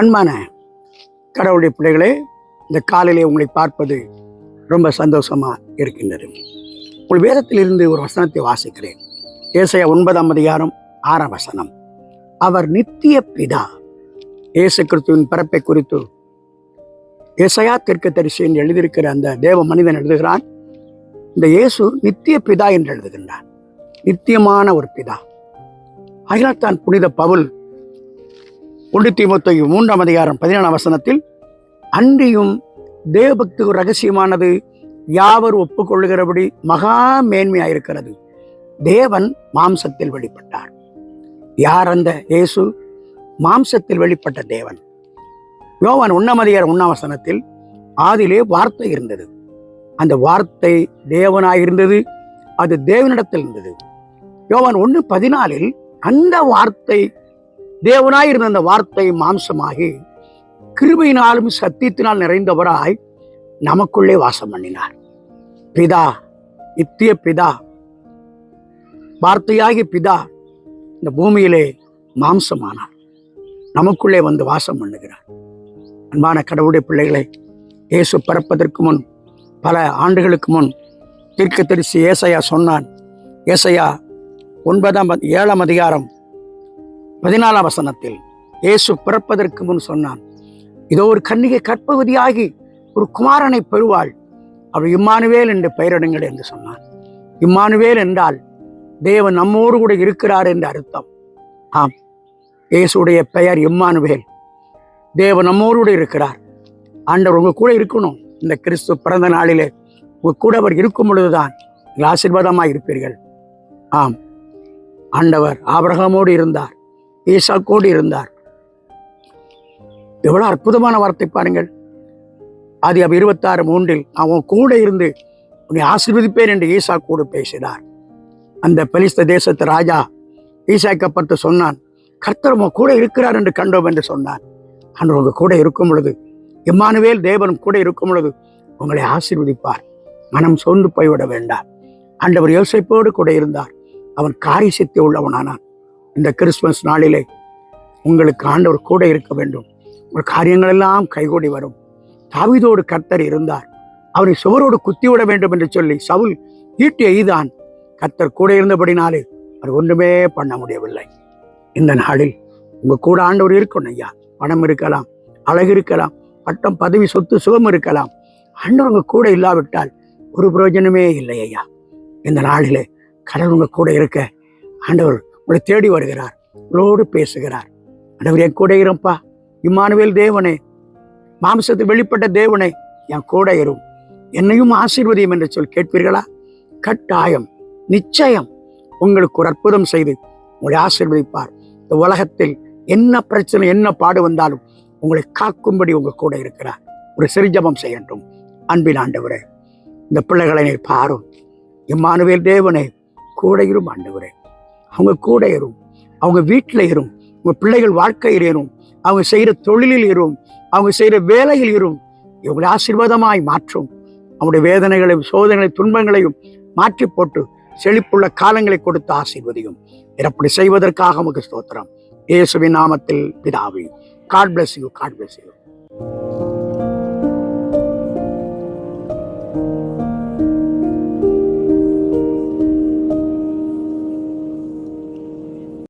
அன்பான கடவுளுடைய பிள்ளைகளே இந்த காலையிலே உங்களை பார்ப்பது ரொம்ப சந்தோஷமா இருக்கின்றது. உங்கள் வேதத்திலிருந்து ஒரு வசனத்தை வாசிக்கிறேன். ஏசைய ஒன்பதாம் அதிகாரம் ஆறாம் வசனம். அவர் நித்திய பிதா இயேசு கிறிஸ்துவின் பிறப்பை குறித்து ஏசையா தெற்கு தரிசி என்று எழுதியிருக்கிற அந்த தேவ மனிதன் எழுதுகிறான். இந்த இயேசு நித்திய பிதா என்று எழுதுகின்றான் நித்தியமான ஒரு பிதா. அகிலாத்தான் தான் புனித பவுல் ஒன்று தீமொத்தொய் மூன்றாம் அதிகாரம் பதினேழாம் வசனத்தில் அன்றியும் தேவபக்தி ரகசியமானது யாவர் ஒப்புக்கொள்கிறபடி மகா மேன்மையாயிருக்கிறது. தேவன் மாம்சத்தில் வெளிப்பட்டார். யார் அந்த இயேசு? மாம்சத்தில் வெளிப்பட்ட தேவன். யோவான் உண்ணமதியார் உண்ணாவசனத்தில் ஆதிலே வார்த்தை இருந்தது. அந்த வார்த்தை தேவனாயிருந்தது. அது தேவனிடத்தில் இருந்தது. யோவான் ஒன்று பதினாலில் அந்த வார்த்தை தேவனாய் இருந்த அந்த வார்த்தை மாம்சமாகி கிருபையினாலும் சத்தியத்தினால் நிறைந்தவராய் நமக்குள்ளே வாசம் பண்ணினார். பிதா நித்திய பிதா வார்த்தையாகி பிதா இந்த பூமியிலே மாம்சமானார். நமக்குள்ளே வந்து வாசம் பண்ணுகிறார். அன்பான கடவுளுடைய பிள்ளைகளை இயேசு பிறப்பதற்கு முன் பல ஆண்டுகளுக்கு முன் தீர்க்க தரிசி ஏசையா சொன்னான். ஏசையா ஒன்பதாம் ஏழாம் அதிகாரம் பதினாலாம் வசனத்தில் இயேசு பிறப்பதற்கு முன் சொன்னான் இதோ ஒரு கன்னிகை கற்பகுதியாகி ஒரு குமாரனை பெறுவாள். அவர் இம்மானுவேல் என்று பெயரிடுங்கள் என்று சொன்னான். இம்மானுவேல் என்றால் தேவன் நம்மோடு கூட இருக்கிறார் என்று அர்த்தம். ஆம் இயேசுடைய பெயர் இம்மானுவேல். தேவன் நம்மோடு கூட இருக்கிறார். ஆண்டவர் உங்க கூட இருக்கணும். இந்த கிறிஸ்து பிறந்த நாளிலே உங்க கூட அவர் இருக்கும் பொழுதுதான் நீங்கள் இருப்பீர்கள் ஆம் ஆண்டவர் ஆபரகமோடு இருந்தார். ஈசாக்கோடு இருந்தார் எவ்வளவு அற்புதமான வார்த்தை பாருங்கள். அது அவ இருபத்தாறு மூன்றில் அவன் கூட இருந்து உன்னை ஆசீர்வதிப்பேன் என்று ஈசாக்கோடு பேசினார். அந்த பலிஸ்த தேசத்து ராஜா ஈசாக்கப்பட்டு சொன்னான் கர்த்தர் உன் கூட இருக்கிறார் என்று கண்டோம் என்று சொன்னான் அன்று உங்க கூட இருக்கும் பொழுது இம்மானுவேல் தேவன் கூட இருக்கும் பொழுது உங்களை ஆசீர்வதிப்பார். மனம் சோர்ந்து போய்விட வேண்டாம். ஆண்டவர் யோசிப்போடு கூட இருந்தார். அவன் காரிசக்தி உள்ளவனானான். இந்த கிறிஸ்துமஸ் நாளிலே உங்களுக்கு ஆண்டவர் கூட இருக்க வேண்டும். உங்கள் காரியங்கள் எல்லாம் கைகூடி வரும். தாவிதோடு கர்த்தர் இருந்தார். அவரை சுவரோடு குத்திவிட வேண்டும் என்று சொல்லி சவுல் ஈட்டி எய்தான் கர்த்தர் கூட இருந்தபடினாலே அவர் ஒன்றுமே பண்ண முடியவில்லை. இந்த நாளில் உங்க கூட ஆண்டவர் இருக்கணும் ஐயா. பணம் இருக்கலாம் அழகு இருக்கலாம் பட்டம் பதவி சொத்து சுகம் இருக்கலாம். ஆண்டவர் உங்கள் கூட இல்லாவிட்டால் ஒரு பிரயோஜனமே இல்லை ஐயா. இந்த நாளிலே கடவுள் உங்கள் கூட இருக்க ஆண்டவர் உங்களை தேடி வருகிறார். உங்களோடு பேசுகிறார். ஆண்டவர் என் கூட இருப்பா. இம்மானுவேல் தேவனே மாம்சத்தில் வெளிப்பட்ட தேவனே என் கூட இரும் என்னையும் ஆசீர்வதியும் என்று சொல் கேட்பீர்களா? கட்டாயம் நிச்சயம் உங்களுக்கு ஒரு அற்புதம் செய்து உங்களை ஆசீர்வதிப்பார். இந்த உலகத்தில் என்ன பிரச்சனை என்ன பாடு வந்தாலும் உங்களை காக்கும்படி உங்க கூட இருக்கிறார். ஒரு சிறிஜபம் செய்யட்டும். அன்பின் ஆண்டவரே இந்த பிள்ளைகளை நீர் பாரும். இம்மானுவேல் தேவனே கூட இரும் ஆண்டவரே. அவங்க கூட இரும் அவங்க வீட்டில் இரும் உங்க பிள்ளைகள் வாழ்க்கையில் இரும் அவங்க செய்கிற தொழிலில் இரும் அவங்க செய்கிற வேலையில் இரும் இவங்களை ஆசீர்வாதமாய் மாற்றும். அவங்களுடைய வேதனைகளையும் சோதனைகளையும் துன்பங்களையும் மாற்றி போட்டு செழிப்புள்ள காலங்களை கொடுத்து ஆசீர்வதியும். இறப்படி செய்வதற்காக உமக்கு ஸ்தோத்திரம். இயேசுவின் நாமத்தில் பிதாவி. God bless you God bless you